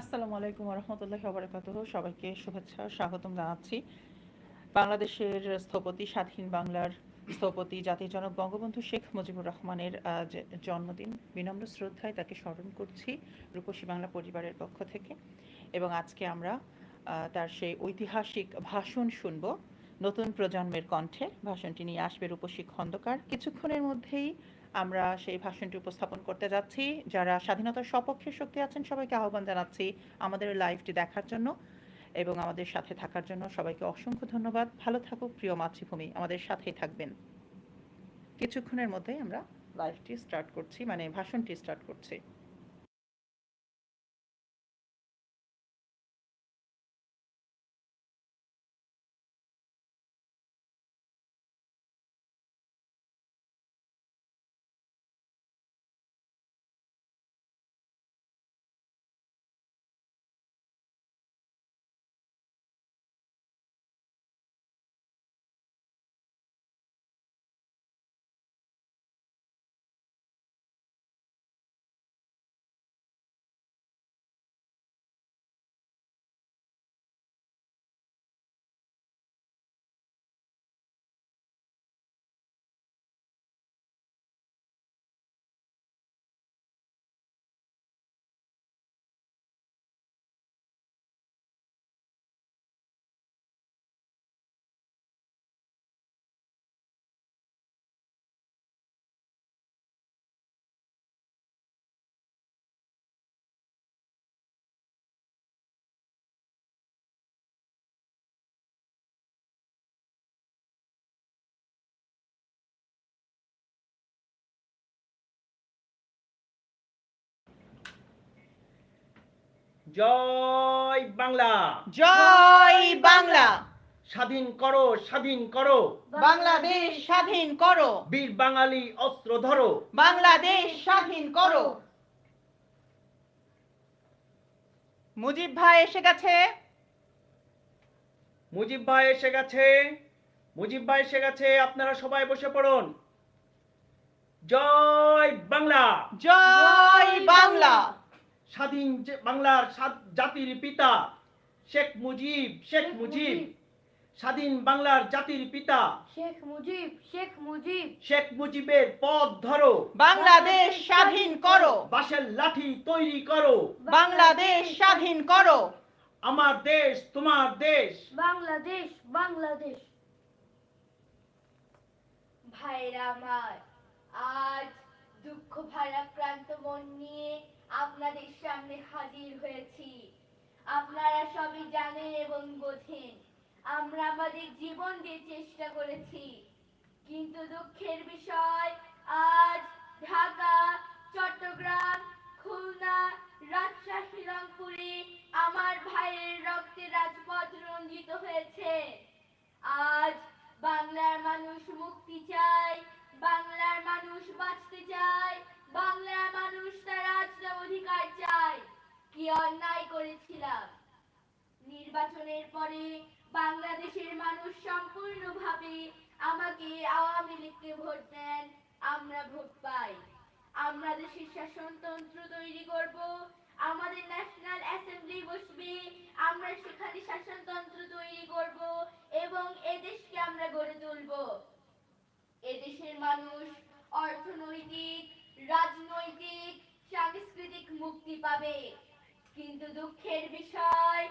আসসালামু আলাইকুম রহমতুল্লাহ বারকাতুহ সবাইকে শুভেচ্ছা, স্বাগতম জানাচ্ছি। বাংলাদেশের স্থপতি, স্বাধীন বাংলার স্থপতি, জাতির জনক বঙ্গবন্ধু শেখ মুজিবুর রহমানের জন্মদিন। বিনম্র শ্রদ্ধায় তাকে স্মরণ করছি রূপসী বাংলা পরিবারের পক্ষ থেকে এবং আজকে আমরা তার সেই ঐতিহাসিক ভাষণ শুনব। নতুন প্রজন্মের কণ্ঠে ভাষণটি নিয়ে আসবে রূপসী খন্দকার। কিছুক্ষণের মধ্যেই আমরা সেই ভাষণটি উপস্থাপন করতে যাচ্ছি। যারা স্বাধীনতার সপক্ষে শক্তি আছেন, সবাইকে আহ্বান জানাচ্ছি আমাদের লাইভটি দেখার জন্য এবং আমাদের সাথে থাকার জন্য। সবাইকে অসংখ্য ধন্যবাদ। ভালো থাকুক, প্রিয় মাতৃভূমি। আমাদের সাথেই থাকবেন। কিছুক্ষণের মধ্যেই আমরা লাইভটি স্টার্ট করছি মানে ভাষণটি স্টার্ট করছি। জয় বাংলা। জয় বাংলা। স্বাধীন করো স্বাধীন করো। বাংলাদেশ স্বাধীন করো। বীর বাঙালি অস্ত্র ধরো। বাংলাদেশ স্বাধীন করো। মুজিব ভাই এসে গেছে। মুজিব ভাই এসে গেছে। মুজিব ভাই এসে গেছে আপনারা সবাই বসে পড়ুন। জয় বাংলা। জয় বাংলা। স্বাধীন যে বাংলার জাতির পিতা শেখ মুজিব শেখ মুজিব। স্বাধীন বাংলার জাতির পিতা শেখ মুজিব শেখ মুজিব। শেখ মুজিবের পথ ধরো। বাংলাদেশ স্বাধীন করো। বাঁশের লাঠি তৈরি করো। বাংলাদেশ স্বাধীন করো। আমার দেশ তোমার দেশ। বাংলাদেশ বাংলাদেশ। ভাইরা আমার আজ দুঃখ ভারাক্রান্ত মন নিয়ে আপনাদের সামনে হাজির হয়েছি। আপনারা সবই জানেন এবং বোঝেন, আমরা আমাদের জীবন দিয়ে চেষ্টা করেছি, কিন্তু দুঃখের বিষয় আজ ঢাকা মানুষ সম্পূর্ণভাবে আমাকে আওয়ামী লীগকে ভোট দেন, আমরা ভোট পাই। আমরা দেশের শাসনতন্ত্র তৈরি করব, আমাদের ন্যাশনাল অ্যাসেম্বলি বসবে, আমরা সেখানে শাসনতন্ত্র তৈরি করব এবং এদেশকে আমরা গড়ে তুলব। এদেশের মানুষ অর্থনৈতিক, রাজনৈতিক, সাংস্কৃতিক মুক্তি পাবে। কিন্তু দুঃখের বিষয়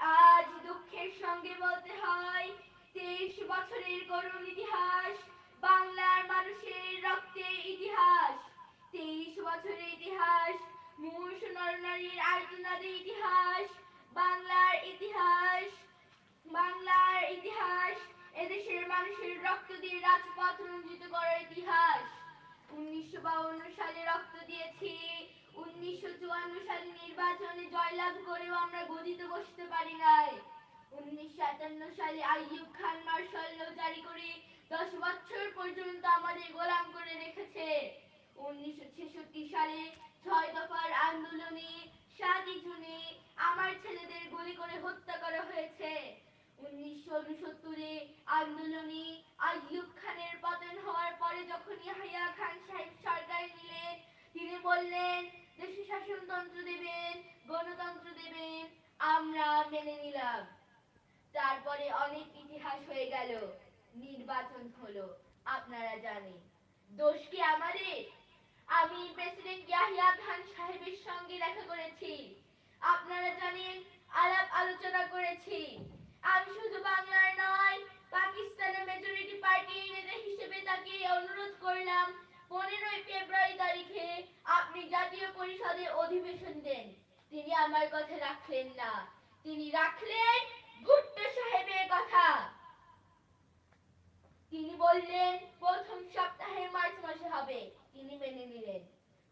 আজ দুঃখের সঙ্গে বলতে হয়, তেইশ বছরের করুণ ইতিহাস, বাংলার মানুষের রক্তে ইতিহাস। তেইশ বছরের ইতিহাস মূর্ষ নরনারীর আর্তনাদের ইতিহাস, বাংলার ইতিহাস বাংলার ইতিহাস, এদেশের মানুষের রক্ত দিয়ে রাজপথ রঞ্জিত করার ইতিহাস। উনিশশো সালে রক্ত দিয়েছি, উনিশশো চুয়ান্ন সালে নির্বাচনে জয়লাভ করেও আমরা গদিতে বসতে পারি নাই। উনিশশো আটান্ন সালে খান মার্শাল জারি করে দশ বছর পর্যন্ত আমাদের গোলাম করে রেখেছে। উনিশশো ছেষট্টি সালে ছয় দফার আন্দোলনে সাতই জুনে আমার ছেলেদের গুলি করে হত্যা করা হয়েছে। উনিশশো উনসত্তরে আন্দোলনে আইয়ুব খানের পতন হওয়ার পরে যখন ইয়াহিয়া খান সাহেব সরকার নিলেন, তিনি বললেন দেশে শাসনতন্ত্র দেবেন, গণতন্ত্র দেবেন, আমরা মেনে নিলাম। তারপরে অনেক ইতিহাস হয়ে গেল, নির্বাচন হলো, আপনারা জানেন। দোষ কি আমাদের? আমি প্রেসিডেন্ট ইয়াহিয়া খান সাহেবের সঙ্গে দেখা করেছি। আপনারা জানেন, আলাপ আলোচনা করেছি। আমি শুধু বাংলার নয়, পাকিস্তানের মেজরিটি পার্টির নেতা হিসেবে তাকে অনুরোধ করলাম পনেরোই ফেব্রুয়ারি তারিখে আপনি জাতীয় পরিষদে অধিবেশন দেন। তিনি আমার কথা রাখলেন না। তিনি রাখলেন ভুট্টো সাহেবের কথা। তিনি বললেন, প্রথম সপ্তাহে মার্চ মাসে হবে। তিনি মেনে নিলেন।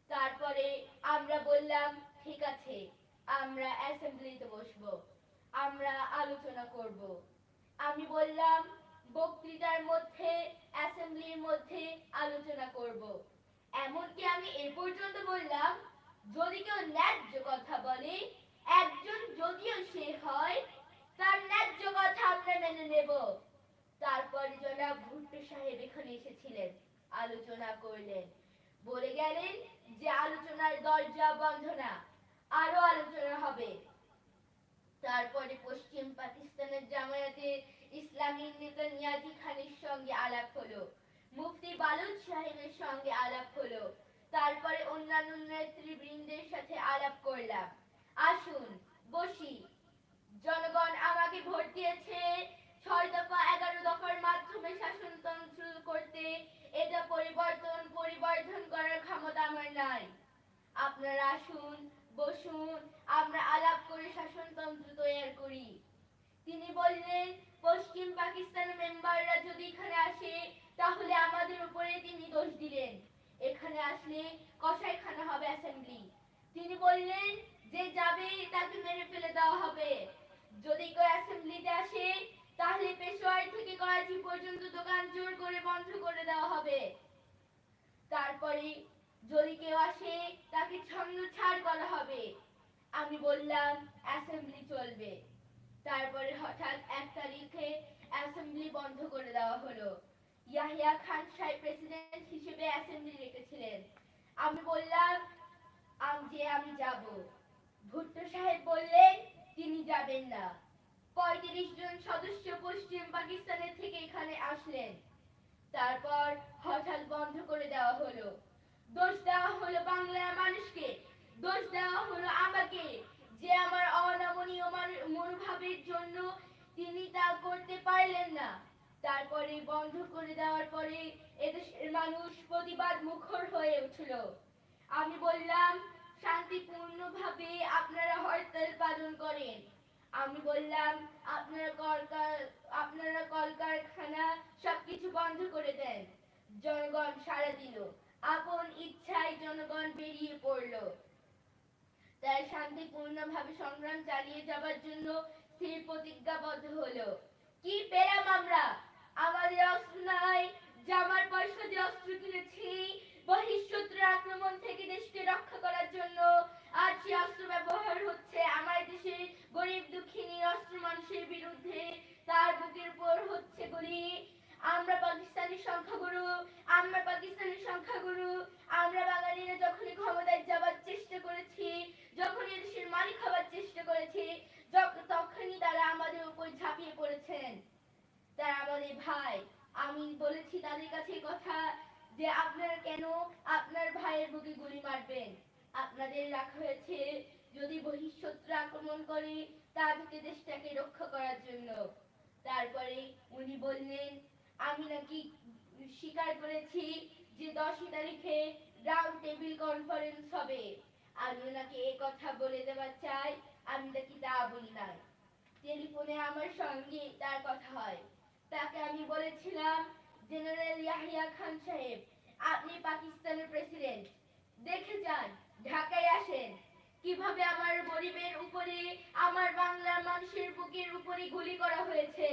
তারপরে আমরা বললাম, ঠিক আছে, আমরা অ্যাসেম্বলিতে বসবো। আমরা আলোচনা করব। আমি বললাম বক্তৃতার মধ্যে অ্যাসেম্বলির মধ্যে আলোচনা করব। এমনকি আমি এ পর্যন্ত বললাম, যদি কেউ ন্যায্য কথা বলে, একজন যদিও সে হয়, তার ন্যায্য কথা আমরা মেনে নেব। তারপরে জনাব ভুট্টো সাহেব এখানে এসেছিলেন, আলোচনা করলেন। বলে গেলেন যে আলোচনার দরজা বন্ধ না, আরও আলোচনা হবে। তারপরে পশ্চিম পাকিস্তানের জামায়াতে ইসলামী নেতা নিয়াজি খানের সঙ্গে আলাপ হলো। মুফতি বালুদ সাহেবের সঙ্গে আলাপ হলো। তারপরে অন্যান্য নেতৃবৃন্দের সাথে আলাপ করলাম। আসুন, বসি। জনগণ আমাকে ভোট দিয়েছে। ছয় দফা এগারো দফার মাধ্যমে শাসনতন্ত্র করতে এটা পরিবর্তন, পরিবর্ধন করার ক্ষমতা আমার নাই। আপনারা আসুন, বসুন। আমরা আলাপ করে শাসনতন্ত্র তৈরি করি। তিনি বললেন পশ্চিম পাকিস্তানের মেম্বাররা যদি এখানে আসে, তাহলে আমাদের উপরে তিনি দোষ দিলেন। এখানে আসলে কসাইখানা হবে অ্যাসেম্বলি। তিনি বললেন, যে যাবে তাকে মেরে ফেলে দেওয়া হবে। যদি কেউ অ্যাসেম্বলিতে আসে, তাহলে পেশোয়ার থেকে করাচি পর্যন্ত দোকান জোর করে বন্ধ করে দেওয়া হবে। তারপরে যদি কেউ আসে, তাকে ছন্ন ছাড় করা হবে। আমি বললাম, অ্যাসেম্বলি চলবে। তারপরে হঠাৎ এক তারিখে অ্যাসেম্বলি বন্ধ করে দেওয়া হলো। ইয়াহিয়া খান সাহেব প্রেসিডেন্ট হিসেবে অ্যাসেম্বলি রেখেছিলেন। আমি বললাম যে আমি যাব। ভুট্টো সাহেব বললেন, তিনি যাবেন না। পঁয়ত্রিশ জন সদস্য পশ্চিম পাকিস্তানের থেকে এখানে আসলেন। তারপর হঠাৎ বন্ধ করে দেওয়া হলো। দোষ দেওয়া হলো বাংলার মানুষকে। দোষ দেওয়া হলো আমাকে যে আমার অনামনীয় মান- মনোভাবের জন্য তিনি তা করতে পারলেন না। তারপরে বন্ধ করে দেওয়ার পরে এদেশের মানুষ প্রতিবাদ মুখর হয়ে উঠল। আমি বললাম, শান্তিপূর্ণভাবে আপনারা হরতাল পালন করেন। আমি বললাম, আপনারা কলকার আপনারা কলকারখানা সবকিছু বন্ধ করে দেন। জনগণ সাড়া দিল। আপন ইচ্ছায় জনগণ বেরিয়ে পড়ল। তাই শান্তিপূর্ণভাবে সংগ্রাম চালিয়ে যাবার জন্য স্থির প্রতিজ্ঞাবদ্ধ হলো। কি পেলাম আমরা? আমাদের অস্ত্র নাই, জামার পয়সা দিয়ে অস্ত্র কিনেছি, বহিঃশত্রুর আক্রমণ থেকে দেশকে রক্ষা করার জন্য আজ সে অস্ত্র ব্যবহার হচ্ছে আমার দেশের গরিব দুঃখী নিরস্ত্র মানুষের বিরুদ্ধে তার বুকের উপর হচ্ছে গুলি আমরা পাকিস্তানের সংখ্যাগুরু আমরা পাকিস্তানের সংখ্যাগুরু আমরা বাঙালিরা যখনই ক্ষমতায় যাবার চেষ্টা করেছি যখন এদেশের মালিক হবার চেষ্টা করেছি যখ- তখনই তারা আমাদের উপর ঝাঁপিয়ে পড়েছেন তারা আমাদের ভাই আমি বলেছি তাদের কাছে এই কথা যে আপনারা কেন আপনার ভাইয়ের বুকে গুলি মারবেন? আপনাদের রাখা হয়েছে যদি বহিঃশত্রু আক্রমণ করে, তা থেকে দেশটাকে রক্ষা করার জন্য। তারপরে উনি বললেন, আমি নাকি স্বীকার করেছি যে দশই তারিখে রাউন্ড টেবিল কনফারেন্স হবে। আমি ওনাকে এই কথা বলে দেওয়া চাই, আমি নাকি তা বলি নাই। টেলিফোনে আমার সঙ্গে তার কথা হয়। তাকে আমি বলেছিলাম জেনারেল ইয়াহিয়া খান সাহেব, আপনি পাকিস্তানের প্রেসিডেন্ট। দেখে যান, ঢাকায় আসেন। কীভাবে আমার গরিবের উপরে, আমার বাংলার মানুষের বুকের উপরে গুলি করা হয়েছে?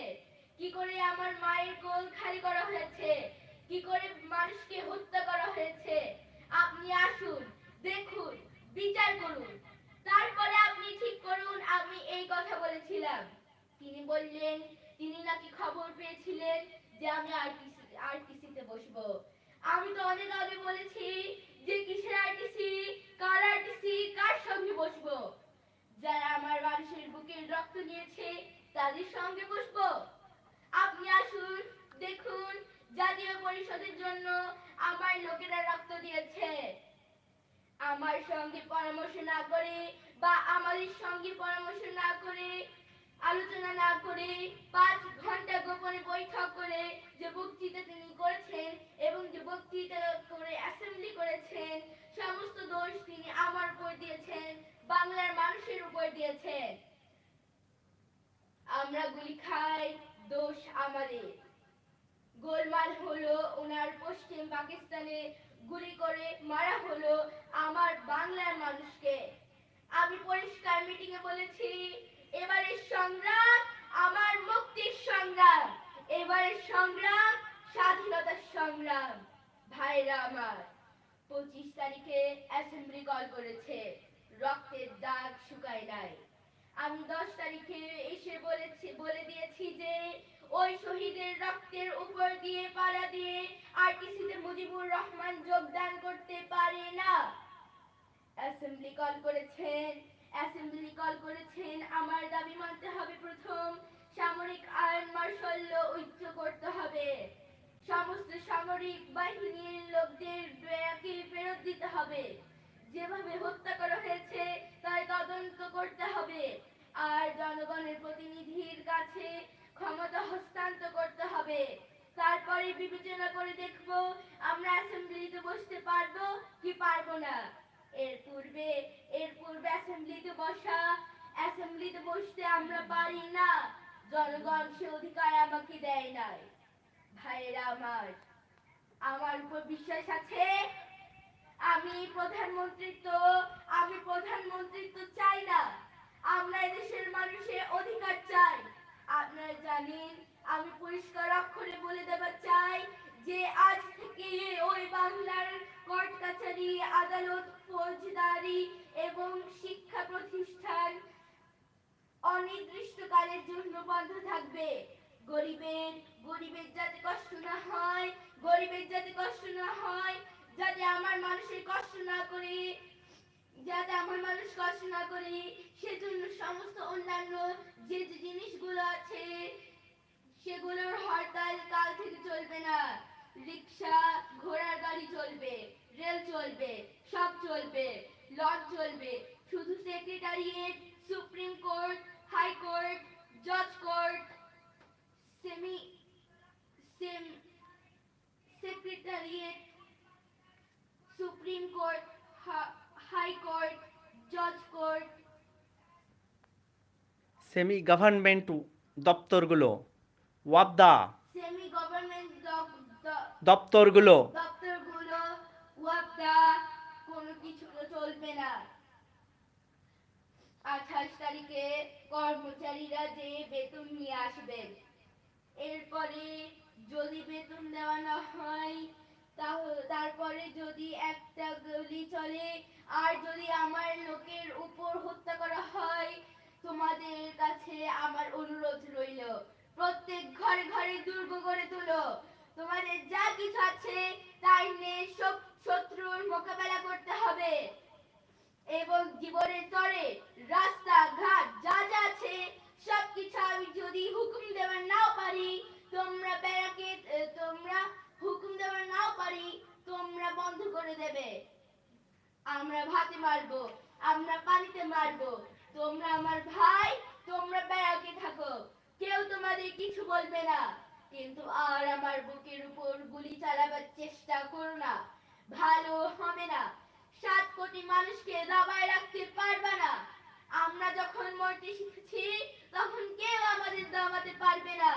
কি করে আমার মায়ের কোল খালি করা হয়েছে? কি করে মানুষকে হত্যা করা হয়েছে? আপনি আসুন, দেখুন, বিচার করুন। তারপরে আপনি ঠিক করুন, আমি এই কথা বলেছিলাম। তিনি বললেন, তিনি নাকি খবর পেয়েছিলেন যে আমি আরটিসি আরটিসিতে বসবো। আমি তো অনেক আগে বলেছি যে কিসের আরটিসি কার আরটিসি কার সঙ্গে বসবো? রক্ত নিয়েছে, তাদের সঙ্গে বসবো। আপনি আসুন, দেখুন জাতীয় পরিষদের জন্য আমার লোকেরা রক্ত দিয়েছে। আমার সঙ্গে পরামর্শ না করে বা আমাদের সঙ্গে পরামর্শ না করে আলোচনা না করে পাঁচ ঘণ্টা গোপনে বৈঠক করে যে বক্তৃতা তিনি করেছেন এবং যে বক্তৃতা করে অ্যাসেম্বলি করেছেন, সমস্ত দোষ তিনি আমার উপর দিয়েছেন, বাংলার মানুষের উপর দিয়েছেন। আমরা গুলি খাই, দোষ আমাদের। গোলমাল হলো ওনার পশ্চিম পাকিস্তানে গুলি করে মারা হলো আমার বাংলার মানুষকে। আমি পরিষ্কার মিটিং এ বলেছি এবারের সংগ্রাম আমার মুক্তির সংগ্রাম। এবারের সংগ্রাম স্বাধীনতার সংগ্রাম। ভাইরা আমার, পঁচিশ তারিখে অ্যাসেম্বলি কল করেছে, রক্তের দাগ শুকায় নাই। আমি দশ তারিখে এসে বলেছি, বলে দিয়েছি যে, ওই শহীদের রক্তের উপর দিয়ে পাড়া দিয়ে আরটিসিতে মুজিবুর রহমান যোগদান করতে পারে না। অ্যাসেম্বলি কল করেছেন অ্যাসেম্বলি কল করেছেন। আমার দাবি মানতে হবে প্রথম। সামরিক আইন মার্শাল্য ঐক্য করতে হবে। সমস্ত সামরিক বাহিনীর লোকদের দয়াকে ফেরত দিতে হবে। যেভাবে হত্যা করা হয়েছে, তার তদন্ত করতে হবে। আর জনগণের প্রতিনিধির কাছে ক্ষমতা হস্তান্তর করতে হবে। তারপরে বিবেচনা করে দেখব আমরা অ্যাসেম্বলিতে বসতে পারব কি পারব না। এর পূর্বে এর পূর্বে বসা অ্যাসেম্বলিতে বসতে আমরা পারি না। জনগণ সে অধিকার আমাকে দেয় নাই। ভাইয়েরা আমার আমার উপর বিশ্বাস আছে? আমি প্রধানমন্ত্রিত্ব আমি প্রধানমন্ত্রিত্ব চাই না। আমরা এদেশের মানুষের অধিকার চাই। আপনারা জানেন, আমি পরিষ্কার অক্ষরে বলে দেবার চাই যে আজ থেকে ওই বাংলার কোর্ট কাছারি আদালত, ফৌজদারি এবং শিক্ষা প্রতিষ্ঠান অনির্দিষ্টকালের জন্য বন্ধ থাকবে। গরিবের গরিবের যাতে কষ্ট না হয়, গরিবের যাতে কষ্ট না হয়, যাতে আমার মানুষের কষ্ট না করে, যাতে আমার মানুষ কষ্ট না করে, সেজন্য সমস্ত অন্যান্য যে যে জিনিসগুলো আছে, সেগুলোর হরতাল কাল থেকে চলবে না। রিক্সা, ঘোড়ার গাড়ি চলবে, রেল চলবে, সব চলবে, লজ চলবে। শুধু secretariat supreme court high court জজ court semi same secretariat supreme court high court জজ কোর্ট সেমি গভর্নমেন্ট দপ্তরগুলো, ওয়াবদা। দপ্তরগুলো? আঠাশ তারিখে কর্মচারীরা যে বেতন নিয়ে আসবেন, এরপরে যদি বেতন দেওয়া না হয়, তাহলে তারপরে যদি একটা গলি চলে, আর যদি আমার লোকের উপর হত্যা করা হয়, তোমাদের কাছে আমার অনুরোধ রইল, প্রত্যেক ঘরে ঘরে দুর্গ গড়ে তুলো। তোমাদের যা কিছু আছে, তাই নিয়ে শক- শত্রুর মোকাবেলা করতে হবে। এবং জীবনের তরে রাস্তা, ঘাট, যা যা আছে, সবকিছু আমি যদি হুকুম দেওয়ার নাও পারি, তোমরা ব্যারাকে তোমরা হুকুম দেওয়ার নাও পারি, তোমরা বন্ধ করে দেবে। আমরা ভাতে মারবো, আমরা পানিতে মারবো। তোমরা আমার ভাই, তোমরা ব্যারাকে থাকো। কেউ তোমাদের কিছু বলবে না। কিন্তু আর আমার বুকের উপর গুলি চালাবার চেষ্টা করো না। ভালো হবে না। সাত কোটি মানুষকে দাবায় রাখতে পারবে না। আমরা যখন মরতে শিখেছি, তখন কেউ আমাদের দাবাতে পারবে না।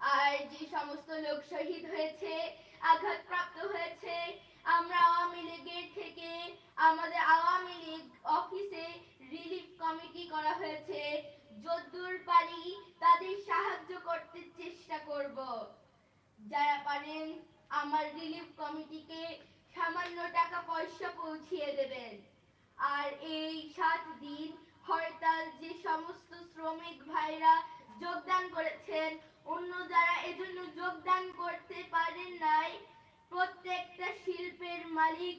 আর যে সমস্ত লোক শহীদ হয়েছে, আঘাতপ্রাপ্ত হয়েছে, আমরা আওয়ামী লীগের থেকে আমাদের আওয়ামী লীগ অফিসে রিলিফ কমিটি করা হয়েছে। যদ্দূর পারি তাদের সাহায্য করতে চেষ্টা করব। যারা পারেন, আমার রিলিফ কমিটিকে সামান্য টাকা পয়সা পৌঁছিয়ে দেবেন। আর এই সাত দিন হরতাল যে সমস্ত শ্রমিক ভাইরা যোগদান করেছেন, অন্য যারা এজন্য যোগদান করতে পারেন নাই, প্রত্যেকটা শিল্পের মালিক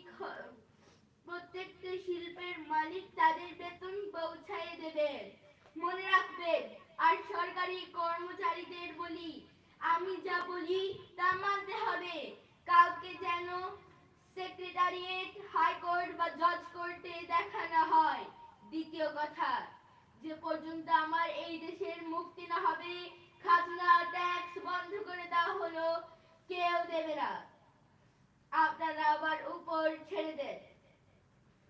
প্রত্যেকটা শিল্পের মালিক তাদের বেতন পৌঁছায় দেবেন। মনে আর সরকারি কর্মচারীদের বলি, আমি যা বলি তা মানতে হবে। কাউকে যেন সেক্রেটারিয়েট হাইকোর্ট বা জজ কোর্টে দেখানো হয়। দ্বিতীয় কথা, যে পর্যন্ত আমার এই দেশের মুক্তি না হবে, খাজনা ট্যাক্স বন্ধ করে দেওয়া হলো, কেউ দেবে না। আপনারা আবার উপর ছেড়ে দেন।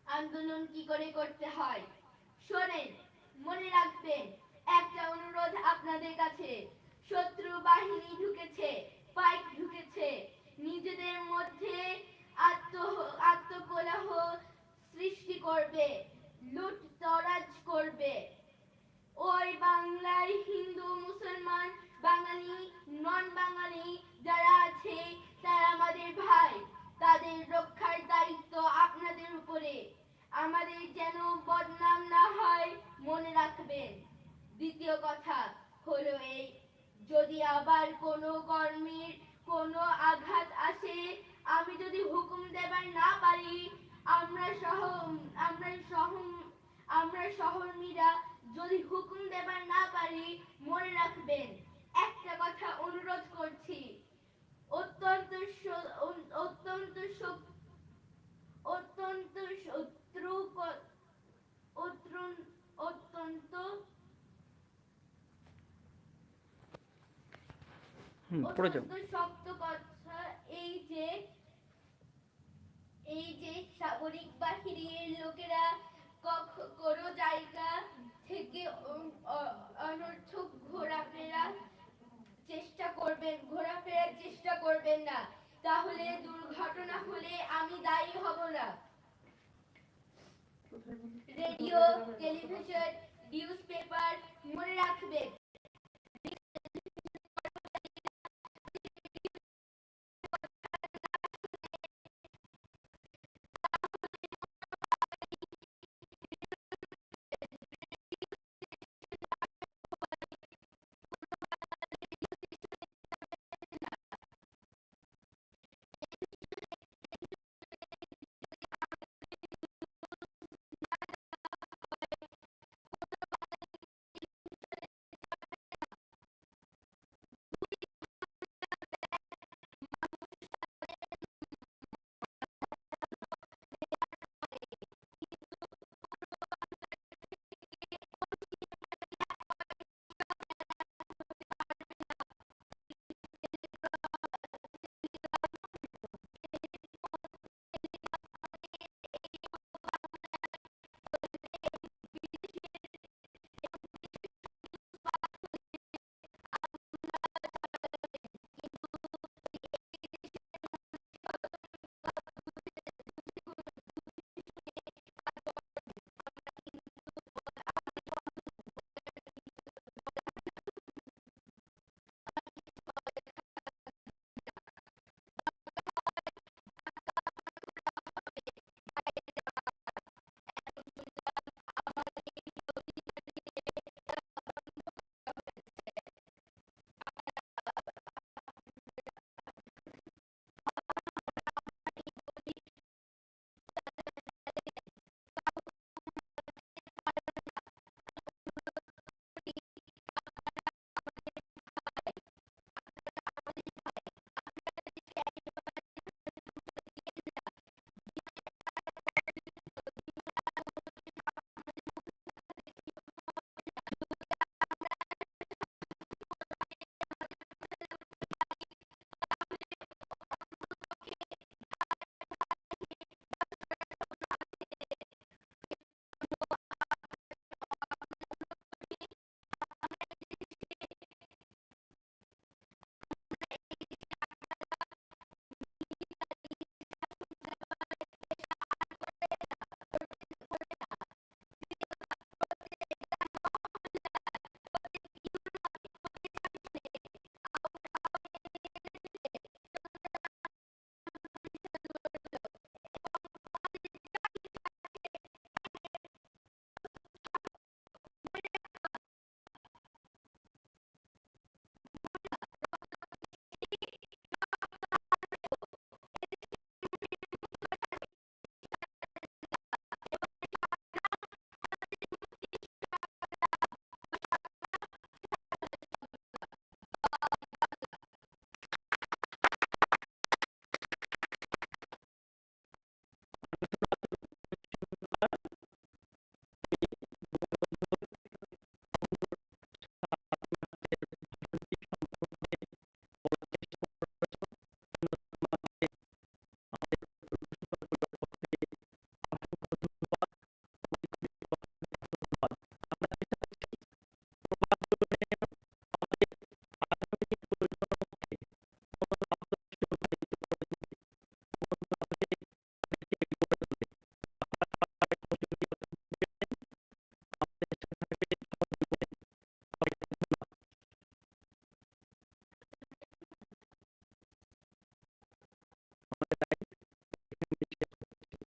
আন্দোলন কি করে করতে হয়? শোনেন, মনে রাখবেন একটা অনুরোধ আপনাদের কাছে। শত্রু বাহিনী ঢুকেছে পাইক ঢুকেছে। নিজেদের মধ্যে আত্ম আত্মকলহ সৃষ্টি করবে লুট তরাজ করবে ওই বাংলার হিন্দু মুসলমান বাঙালি নন বাঙালি যারা আছে তারা আমাদের ভাই তাদের রক্ষার দায়িত্ব আপনাদের উপরে আমাদের যেন বদনাম না হয় মনে রাখবেন দ্বিতীয় কথা হলো এই যদি আবার কোনো কর্মীর কোনো আঘাত আসে আমি যদি হুকুম দেবার না পারি আমরা সহ আমরা সহ আমরা সহকর্মীরা যদি হুকুম দেবার না পারি মনে রাখবেন একটা কথা অনুরোধ করছি অত্যন্ত স- অন- অত্যন্ত শক- অত্যন্ত শত্রু প- অত্রুন- অত্যন্ত হুম পড়ে যাও। শক্ত কথা এই যে এই যে সামরিক বাহিনীর লোকেরা কোনো জায়গা থেকে অনর্থক ঘোরাফেরা চেষ্টা করবেন ঘোরাফেরার চেষ্টা করবেন না। তাহলে দুর্ঘটনা হলে আমি দায়ী হব না। রেডিও টেলিভিশন নিউজ পেপার মনে রাখবেন।